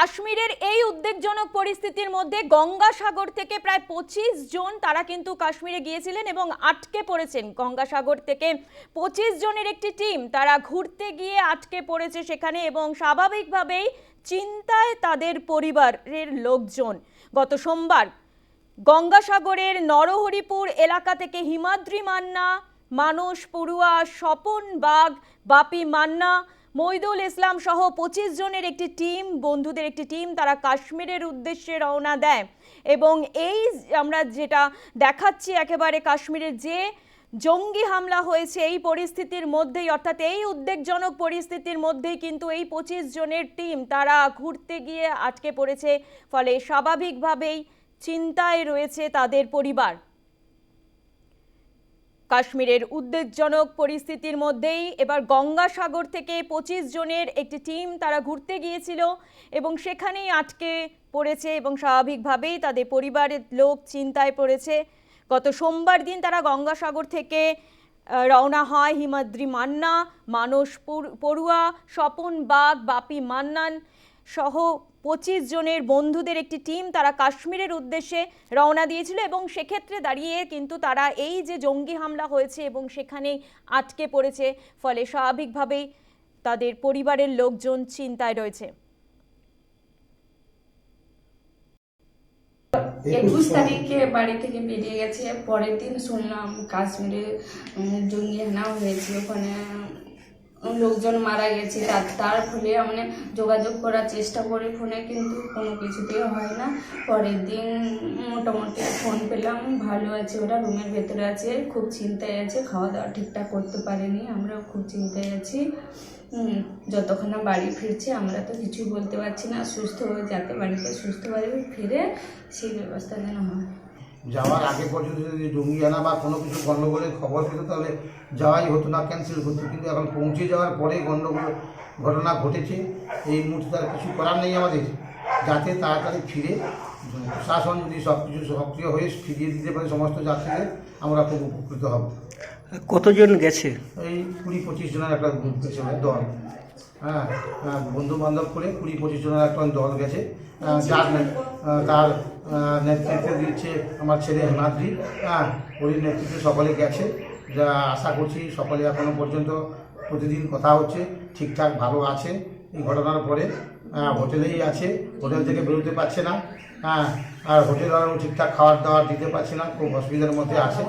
কাশ্মীরের এই উদ্বেগজনক পরিস্থিতির মধ্যে গঙ্গাসাগর থেকে প্রায় পঁচিশ জন তারা কিন্তু কাশ্মীরে গিয়েছিলেন এবং আটকে পড়েছেন। গঙ্গাসাগর থেকে পঁচিশ জনের একটি টিম তারা ঘুরতে গিয়ে আটকে পড়েছে সেখানে এবং স্বাভাবিকভাবেই চিন্তায় তাদের পরিবারের লোকজন। গত সোমবার গঙ্গাসাগরের নরহরিপুর এলাকা থেকে হিমাদ্রি মান্না, মানস পড়ুয়া, স্বপন বাগ, বাপি মান্না মইদুল ইসলাম সহ পঁচিশ জনের একটি টিম, বন্ধুদের একটি টিম তারা কাশ্মীরের উদ্দেশ্যে রওনা দেয়। এবং এই আমরা যেটা দেখাচ্ছি একেবারে কাশ্মীরের যে জঙ্গি হামলা হয়েছে, এই পরিস্থিতির মধ্যেই, অর্থাৎ এই উদ্বেগজনক পরিস্থিতির মধ্যেই কিন্তু এই পঁচিশ জনের টিম তারা ঘুরতে গিয়ে আটকে পড়েছে। ফলে স্বাভাবিকভাবেই চিন্তায় রয়েছে তাদের পরিবার। কাশ্মীরের উদ্বেগজনক পরিস্থিতির মধ্যেই এবার গঙ্গাসাগর থেকে পঁচিশ জনের একটি টিম তারা ঘুরতে গিয়েছিল এবং সেখানেই আটকে পড়েছে এবং স্বাভাবিকভাবেই তাদের পরিবারের লোক চিন্তায় পড়েছে। গত সোমবার দিন তারা গঙ্গাসাগর থেকে রওনা হয় হিমাদ্রি মান্না, মানস পড়ু- পড়ুয়া, স্বপন বাগ, বাপি মান্নান সহ পঁচিশ জনের বন্ধুদের একটি টিম তারা কাশ্মীরের উদ্দেশ্যে রওনা দিয়েছিল এবং সেক্ষেত্রে দাঁড়িয়ে কিন্তু তারা এই যে জঙ্গি হামলা হয়েছে এবং সেখানেই আটকে পড়েছে, ফলে স্বাভাবিকভাবেই তাদের পরিবারের লোকজন চিন্তায় রয়েছে। একুশ তারিখে বাড়ি থেকে বেরিয়ে গেছে, পরের দিন শুনলাম কাশ্মীরে জঙ্গি হানা হয়েছে, ওখানে লোকজন মারা গেছে, তার তার ফলে মানে যোগাযোগ করার চেষ্টা করি ফোনে, কিন্তু কোনো কিছুতেই হয় না। পরের দিন মোটামুটি ফোন পেলাম, ভালো আছে ওরা, রুমের ভেতরে আছে, খুব চিন্তায় আছে খাওয়া দাওয়া ঠিকঠাক করতে পারেনি, আমরাও খুব চিন্তায় আছি। যতক্ষণ না বাড়ি ফিরছে, আমরা তো কিছুই বলতে পারছি না, সুস্থ হয়ে যাতে বাড়িতে সুস্থভাবে ফিরে, সেই ব্যবস্থা যেন হয়। যাওয়ার আগে পর্যন্ত যদি জঙ্গি আনা বা কোনো কিছু গণ্ডগোলের খবর পেত তাহলে যাওয়াই হতো না ক্যান্সেল হতো কিন্তু এখন পৌঁছে যাওয়ার পরে গণ্ডগোল ঘটনা ঘটেছে। এই মুহূর্তে তার কিছু করার নেই আমাদের। যাতে তাড়াতাড়ি ফিরে প্রশাসন যদি সব কিছু সক্রিয় হয়ে ফিরিয়ে দিতে পারে সমস্ত যাত্রীদের আমরা খুব উপকৃত হব। কতজন গেছে? এই কুড়ি পঁচিশ জনের একটা গ্রুপ গেছে মানে দল। হ্যাঁ বন্ধু বান্ধব করে কুড়ি পঁচিশ জনের একটা দল গেছে যার তার নেতৃত্ব দিচ্ছে আমার ছেলে হিমাদ্রি। হ্যাঁ ওই নেতৃত্বে সকলে গেছে। যা আশা করছি সকলে এখনও পর্যন্ত প্রতিদিন কথা হচ্ছে ঠিকঠাক ভালো আছে এই ঘটনার পরে। হোটেলেই আছে হোটেল থেকে বেরোতে পারছে না। হ্যাঁ আর হোটেল ঠিকঠাক খাবার দাবার দিতে পারছে না খুব অসুবিধার মধ্যে আছে।